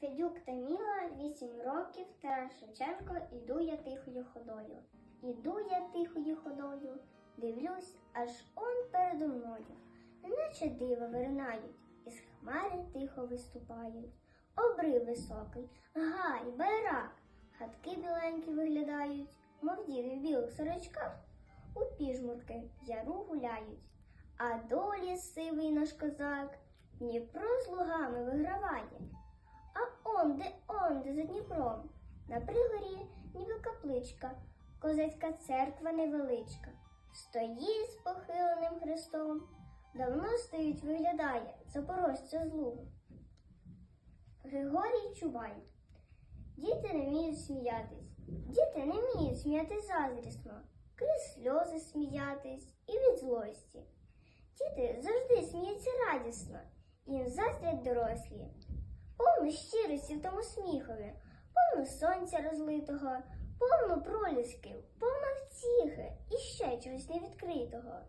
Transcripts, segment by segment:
Федюк Таміла, вісім років, Тарас Шевченко, іду я тихою ходою. Іду я тихою ходою, дивлюсь, аж он передо мною. Неначе диво виринають, із хмари тихо виступають. Обрив високий, гай, байрак, хатки біленькі виглядають, мов діди в білих сорочках, у піжмурки яру гуляють. А долі сивий наш козак Дніпро з лугами виграває. Дніпром, на пригорі ніби капличка, козацька церква невеличка, стоїть з похиленим хрестом, давно стоїть, виглядає запорожця з лугу. Григорій Чубай. Діти не вміють сміятись, діти не вміють сміятись заздрісно, крізь сльози сміятись і від злості. Діти завжди сміються радісно, їм заздрять дорослі. Повно щирості в тому сміхові, сонця розлитого, повно пролісків, повно втіхи і ще чогось невідкритого.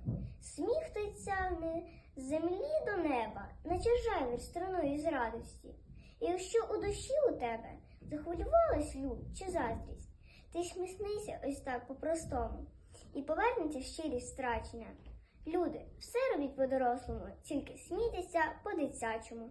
Сміх той тягне з землі до неба, наче жайвір струною з радості. І якщо у душі у тебе захвилювалась лють чи заздрість, ти сміснися ось так по-простому, і повернеться щирість страчена. Люди, все робіть по-дорослому, тільки смійтеся по-дитячому.